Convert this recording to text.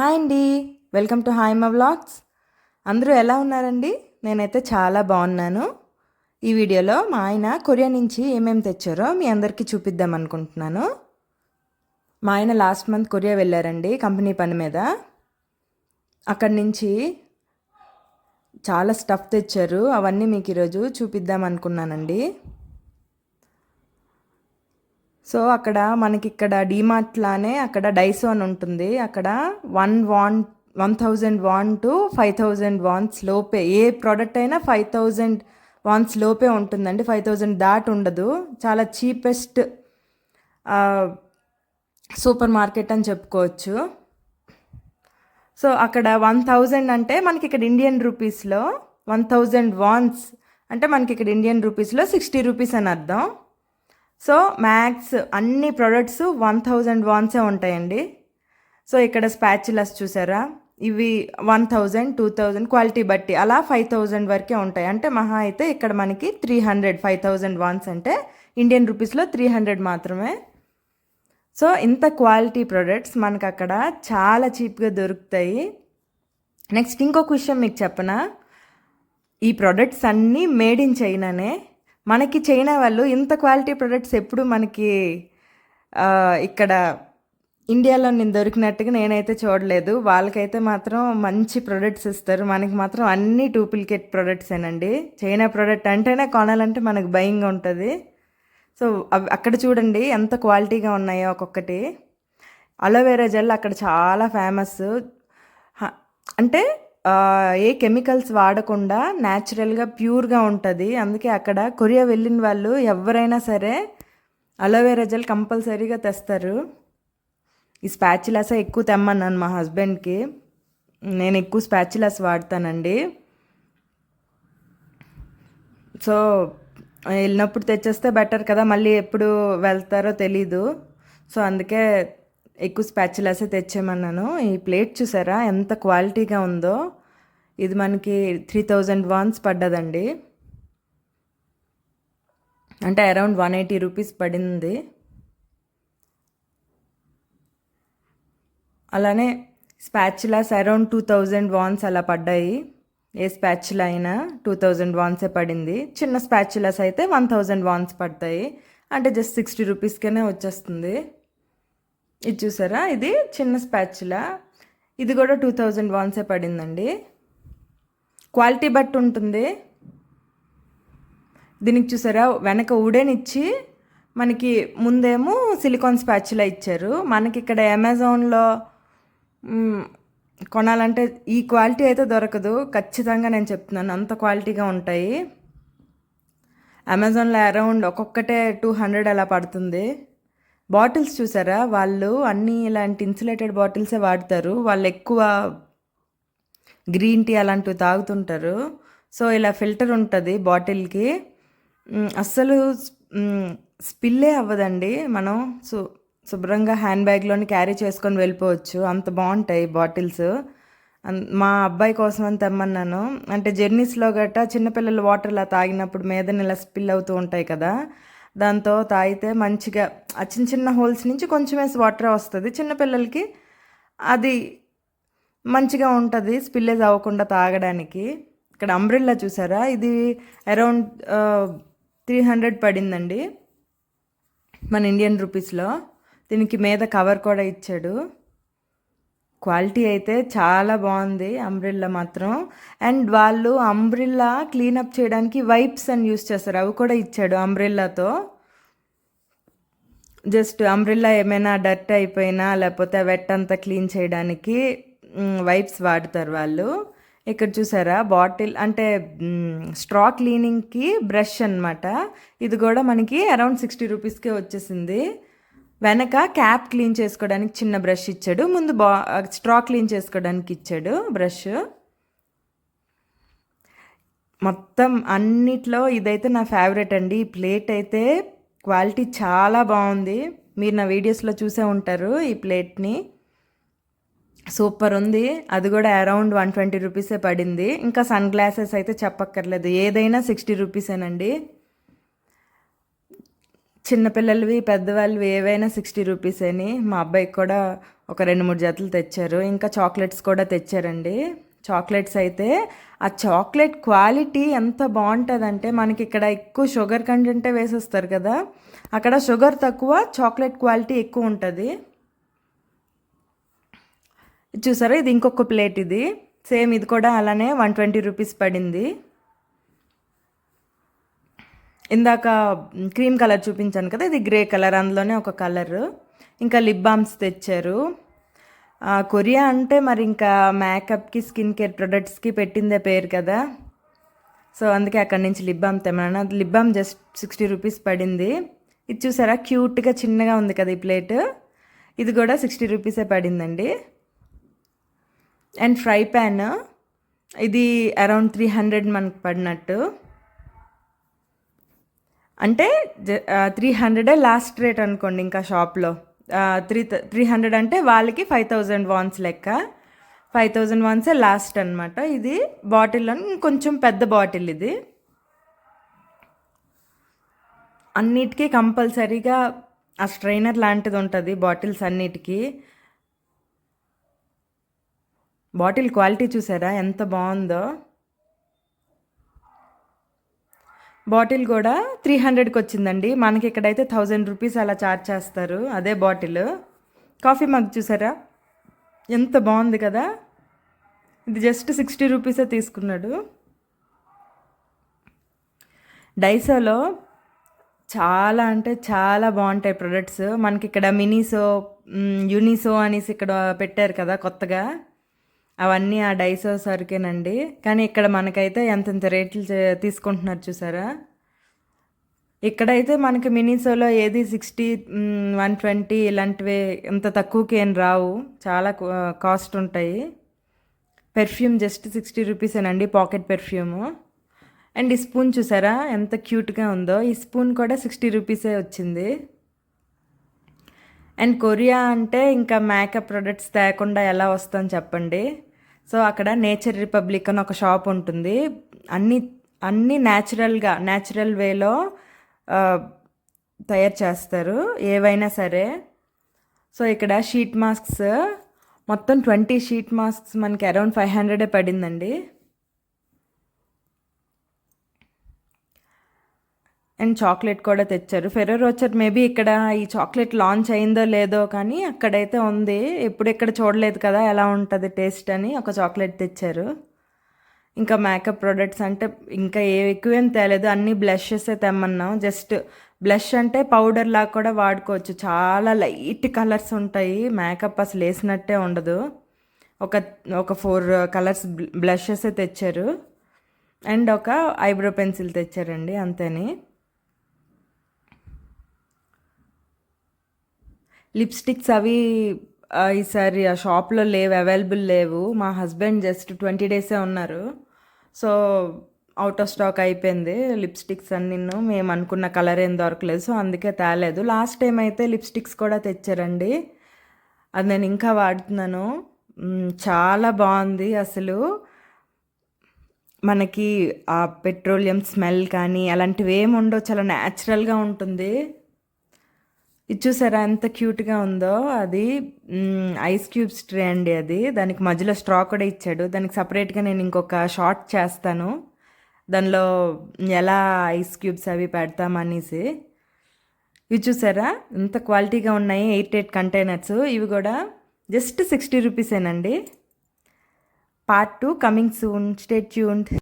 Hi అండి. Welcome to hi మా vlogs. అందరూ ఎలా ఉన్నారండి? నేనైతే చాలా బాగున్నాను. ఈ వీడియోలో మా ఆయన కొరియా నుంచి ఏమేమి తెచ్చారో మీ అందరికీ చూపిద్దాం అనుకుంటున్నాను. మా ఆయన లాస్ట్ మంత్ కొరియా వెళ్ళారండి కంపెనీ పని మీద. అక్కడి నుంచి చాలా స్టఫ్ తెచ్చారు. అవన్నీ మీకు ఈరోజు చూపిద్దాం అనుకున్నానండి. సో అక్కడ మనకి ఇక్కడ డీమార్ట్ లానే అక్కడ డైసో అని ఉంటుంది. అక్కడ one won one thousand won two five thousand wons లోపే. ఏ ప్రోడక్ట్ అయినా ఫైవ్ థౌజండ్ వాన్స్ లోపే ఉంటుందండి. ఫైవ్ థౌజండ్ దాట్ ఉండదు. చాలా చీపెస్ట్ సూపర్ మార్కెట్ అని చెప్పుకోవచ్చు. సో అక్కడ వన్ థౌజండ్ అంటే మనకి ఇక్కడ ఇండియన్ రూపీస్లో వన్ థౌజండ్ వాన్స్ అంటే మనకి ఇక్కడ ఇండియన్ రూపీస్లో సిక్స్టీ రూపీస్ అని అర్థం. సో మ్యాక్స్ అన్ని ప్రొడక్ట్స్ వన్ థౌజండ్ వాన్సే ఉంటాయండి. సో ఇక్కడ స్పాచులస్ చూసారా? ఇవి one thousand two thousand quality బట్టి అలా ఫైవ్ థౌజండ్ వరకే ఉంటాయి. అంటే మహా అయితే ఇక్కడ మనకి three hundred five thousand wons అంటే ఇండియన్ రూపీస్లో త్రీ హండ్రెడ్ మాత్రమే. సో ఇంత క్వాలిటీ ప్రొడక్ట్స్ మనకు అక్కడ చాలా చీప్గా దొరుకుతాయి. నెక్స్ట్ ఇంకొక విషయం మీకు చెప్పనా? ఈ ప్రొడక్ట్స్ అన్నీ మేడ్ ఇన్ చైనానే. మనకి చైనా వాళ్ళు ఇంత క్వాలిటీ ప్రొడక్ట్స్ ఎప్పుడు మనకి ఇక్కడ ఇండియాలో నేను దొరికినట్టుగా నేనైతే చూడలేదు. వాళ్ళకైతే మాత్రం మంచి ప్రొడక్ట్స్ ఇస్తారు. మనకి మాత్రం అన్ని డూప్లికేట్ ప్రొడక్ట్స్ ఏనండి. చైనా ప్రోడక్ట్ అంటేనే కొనాలంటే మనకు భయంగా ఉంటుంది. సో అవి అక్కడ చూడండి ఎంత క్వాలిటీగా ఉన్నాయో ఒక్కొక్కటి. అలోవేరా జెల్ అక్కడ చాలా ఫేమస్. హ- అంటే ఏ కెమికల్స్ వాడకుండా న్యాచురల్గా ప్యూర్గా ఉంటుంది. అందుకే అక్కడ కొరియా వెళ్ళిన వాళ్ళు ఎవరైనా సరే అలోవెరా జెల్ కంపల్సరీగా తెస్తారు. ఈ స్పాచులాసే ఎక్కువ తెమ్మన్నాను మా హస్బెండ్కి. నేను ఎక్కువ స్పాచులాస్ వాడతానండి. సో వెళ్ళినప్పుడు తెచ్చేస్తే బెటర్ కదా మళ్ళీ ఎప్పుడు వెళ్తారో తెలీదు. సో అందుకే ఎక్కువ స్పాచులాసే తెచ్చామన్నాను ఈ ప్లేట్ చూసారా? ఎంత క్వాలిటీగా ఉందో. ఇది మనకి త్రీ థౌజండ్ వాన్స్ పడ్డదండి. అంటే అరౌండ్ వన్ ఎయిటీ రూపీస్ పడింది. అలానే spatulas around two thousand wons అలా పడ్డాయి. ఏ స్పాచులా అయినా టూ థౌజండ్ వాన్సే పడింది. చిన్న స్పాచులాస్ అయితే వన్ థౌజండ్ వాన్స్ పడతాయి. అంటే జస్ట్ సిక్స్టీ రూపీస్కేనే వచ్చేస్తుంది. ఇది చూసారా? ఇది చిన్న స్పాచులా. ఇది కూడా టూ థౌజండ్ వాన్సే పడిందండి. క్వాలిటీ బట్టి ఉంటుంది. దీనికి చూసారా? వెనక వుడెన్ ఇచ్చి మనకి ముందేమో సిలికాన్ స్పాచులా ఇచ్చారు. మనకి ఇక్కడ అమెజాన్లో కొనాలంటే ఈ క్వాలిటీ అయితే దొరకదు. ఖచ్చితంగా నేను చెప్తున్నాను. అంత క్వాలిటీగా ఉంటాయి. అమెజాన్లో అరౌండ్ ఒక్కొక్కటే టూ హండ్రెడ్ అలా పడుతుంది. బాటిల్స్ చూసారా? వాళ్ళు అన్నీ ఇలాంటి ఇన్సులేటెడ్ బాటిల్సే వాడతారు. వాళ్ళు ఎక్కువ గ్రీన్ టీ అలాంటివి తాగుతుంటారు. సో ఇలా ఫిల్టర్ ఉంటుంది బాటిల్కి. అస్సలు స్పిల్లే అవ్వదండి. మనం సు శుభ్రంగా హ్యాండ్ బ్యాగ్లోని క్యారీ చేసుకొని వెళ్ళిపోవచ్చు. అంత బాగుంటాయి బాటిల్స్. అన్- మా అబ్బాయి కోసం అని తెమ్మన్నాను. అంటే జర్నీస్లో గట్టా చిన్నపిల్లలు వాటర్ ఇలా తాగినప్పుడు మీదన ఇలా స్పిల్ అవుతూ ఉంటాయి కదా. దాంతో తాగితే మంచిగా ఆ చిన్న చిన్న హోల్స్ నుంచి కొంచెం వేసి వాటర్ వస్తుంది. చిన్నపిల్లలకి అది మంచిగా ఉంటుంది స్పిల్లేజ్ అవ్వకుండా తాగడానికి. ఇక్కడ అంబ్రిల్లా చూసారా? ఇది అరౌండ్ త్రీ హండ్రెడ్ పడిందండి మన ఇండియన్ రూపీస్లో. దీనికి మీద కవర్ కూడా ఇచ్చాడు. క్వాలిటీ అయితే చాలా బాగుంది అంబ్రిల్లా మాత్రం. అండ్ వాళ్ళు అంబ్రిల్లా క్లీనప్ చేయడానికి వైప్స్ అని యూస్ చేస్తారు అవి కూడా ఇచ్చాడు అంబ్రిల్లాతో. జస్ట్ అంబ్రిల్లా ఏమైనా డర్ట్ అయిపోయినా లేకపోతే వెట్ అంతా క్లీన్ చేయడానికి వైప్స్ వాడతారు వాళ్ళు. ఇక్కడ చూసారా బాటిల్ అంటే స్ట్రా క్లీనింగ్కి బ్రష్ అన్నమాట. ఇది కూడా మనకి అరౌండ్ సిక్స్టీ రూపీస్కే వచ్చేసింది. వెనక క్యాప్ క్లీన్ చేసుకోవడానికి చిన్న బ్రష్ ఇచ్చాడు. ముందు బా స్ట్రా క్లీన్ చేసుకోవడానికి ఇచ్చాడు బ్రష్. మొత్తం అన్నిట్లో ఇదైతే నా ఫేవరెట్ అండి. ఈ ప్లేట్ అయితే క్వాలిటీ చాలా బాగుంది. మీరు నా వీడియోస్లో చూసే ఉంటారు ఈ ప్లేట్ని. సూపర్ ఉంది. అది కూడా అరౌండ్ వన్ ట్వంటీ రూపీసే పడింది. ఇంకా సన్ గ్లాసెస్ అయితే చెప్పక్కర్లేదు. ఏదైనా సిక్స్టీ రూపీసేనండి. చిన్నపిల్లలవి పెద్దవాళ్ళవి ఏవైనా సిక్స్టీ రూపీస్ అని మా అబ్బాయికి కూడా ఒక రెండు మూడు జతలు తెచ్చారు. ఇంకా చాక్లెట్స్ కూడా తెచ్చారండి. చాక్లెట్స్ అయితే ఆ చాక్లెట్ క్వాలిటీ ఎంత బాగుంటుందంటే మనకి ఇక్కడ ఎక్కువ షుగర్ కంటెంటే వేసేస్తారు కదా అక్కడ షుగర్ తక్కువ చాక్లెట్ క్వాలిటీ ఎక్కువ ఉంటుంది. చూసారా? ఇది ఇంకొక ప్లేట్ ఇది. సేమ్ ఇది కూడా అలానే వన్ ట్వంటీ రూపీస్ పడింది. ఇందాక క్రీమ్ కలర్ చూపించాను కదా ఇది గ్రే కలర్ అందులోనే ఒక కలర్. ఇంకా లిప్ బామ్స్ తెచ్చారు. కొరియా అంటే మరి ఇంకా మేకప్కి స్కిన్ కేర్ ప్రొడక్ట్స్కి పెట్టిందే పేరు కదా. సో అందుకే అక్కడి నుంచి లిప్ బామ్ అది lip balm just sixty rupees పడింది. ఇది చూసారా? క్యూట్గా చిన్నగా ఉంది కదా ఈ ప్లేట్. ఇది కూడా సిక్స్టీ రూపీసే పడిందండి. And fry pan. ఇది అరౌండ్ త్రీ హండ్రెడ్ మనకు పడినట్టు. అంటే త్రీ హండ్రెడే లాస్ట్ రేట్ అనుకోండి ఇంకా షాప్లో త్రీ త్రీ హండ్రెడ్ అంటే వాళ్ళకి ఫైవ్ థౌజండ్ వాన్స్ లెక్క. ఫైవ్ థౌజండ్ వాన్సే లాస్ట్ అనమాట ఇది బాటిల్ అని కొంచెం పెద్ద బాటిల్ ఇది. అన్నిటికీ కంపల్సరీగా ఆ స్ట్రైనర్ లాంటిది ఉంటుంది బాటిల్స్ అన్నిటికీ. బాటిల్ క్వాలిటీ చూసారా? ఎంత బాగుందో. బాటిల్ కూడా త్రీ హండ్రెడ్కి వచ్చిందండి. మనకి ఇక్కడైతే థౌజండ్ రూపీస్ అలా చార్జ్ చేస్తారు. అదే బాటిల్. కాఫీ మగ్ చూసారా? ఎంత బాగుంది కదా? ఇది జస్ట్ సిక్స్టీ రూపీసే తీసుకున్నాడు. డైసోలో చాలా అంటే చాలా బాగుంటాయి ప్రొడక్ట్స్ మనకి ఇక్కడ మినీసో యూనిసో అనేసి ఇక్కడ పెట్టారు కదా కొత్తగా. అవన్నీ ఆ డైసో సరికేనండి. కానీ ఇక్కడ మనకైతే ఎంతెంత రేట్లు తీసుకుంటున్నారు చూసారా? ఇక్కడైతే మనకి మినీసోలో ఏది సిక్స్టీ వన్ ట్వంటీ ఇలాంటివి ఇంత తక్కువకి ఏం రావు. చాలా కాస్ట్ ఉంటాయి. పెర్ఫ్యూమ్ జస్ట్ సిక్స్టీ రూపీసేనండి పాకెట్ పెర్ఫ్యూము అండ్ ఈ స్పూన్ చూసారా ఎంత క్యూట్గా ఉందో. ఈ స్పూన్ కూడా సిక్స్టీ రూపీసే వచ్చింది. అండ్ కొరియా అంటే ఇంకా మేకప్ ప్రొడక్ట్స్ తేకుండా ఎలా వస్తాం చెప్పండి. సో అక్కడ నేచర్ రిపబ్లిక్ అని ఒక షాప్ ఉంటుంది. అన్ని అన్ని న్యాచురల్గా న్యాచురల్ వేలో తయారు చేస్తారు. ఏవైనా సరే. సో ఇక్కడ షీట్ మాస్క్స్ మొత్తం ట్వంటీ షీట్ మాస్క్స్ మనకి అరౌండ్ ఫైవ్ హండ్రెడే పడిందండి. అండ్ చాక్లెట్ కూడా తెచ్చారు. ఫెరర్ వచ్చారు మేబీ ఇక్కడ ఈ చాక్లెట్ లాంచ్ అయిందో లేదో కానీ అక్కడైతే ఉంది. ఎప్పుడు ఇక్కడ చూడలేదు కదా ఎలా ఉంటుంది టేస్ట్ అని ఒక చాక్లెట్ తెచ్చారు. ఇంకా మేకప్ ప్రొడక్ట్స్ అంటే ఇంకా ఏ ఎక్కువేం తేలేదు. అన్ని బ్లషెస్ తెమ్మన్నాం. జస్ట్ బ్లష్ అంటే పౌడర్ లాగా కూడా వాడుకోవచ్చు. చాలా లైట్ కలర్స్ ఉంటాయి. మేకప్ అసలు వేసినట్టే ఉండదు. ఒక ఒక ఫోర్ కలర్స్ బ్లషెస్ తెచ్చారు. అండ్ ఒక ఐబ్రో పెన్సిల్ తెచ్చారండి అంతేని. లిప్స్టిక్స్ అవి ఈసారి ఆ షాప్లో లేవు అవైలబుల్ లేవు. మా హస్బెండ్ జస్ట్ ట్వంటీ డేసే ఉన్నారు. సో అవుట్ ఆఫ్ స్టాక్ అయిపోయింది లిప్స్టిక్స్ అన్ని మేము అనుకున్న కలర్ ఏం దొరకలేదు. సో అందుకే తేలేదు. లాస్ట్ టైం అయితే లిప్స్టిక్స్ కూడా తెచ్చారండి. అది నేను ఇంకా వాడుతున్నాను. చాలా బాగుంది అసలు. మనకి ఆ పెట్రోలియం స్మెల్ కానీ అలాంటివి ఏమి ఉండవు. చాలా న్యాచురల్గా ఉంటుంది. ఇది చూసారా ఎంత క్యూట్గా ఉందో? అది ఐస్ క్యూబ్స్ ట్రే అండి అది. దానికి మధ్యలో స్ట్రా కూడా ఇచ్చాడు. దానికి సపరేట్గా నేను ఇంకొక షార్ట్ చేస్తాను. దానిలో ఎలా ఐస్ క్యూబ్స్ అవి పెడతామనేసి ఇవి చూసారా? ఇంత క్వాలిటీగా ఉన్నాయి. Eight eight containers. ఇవి కూడా just sixty రూపీసేనండి. Part two coming soon. Stay tuned.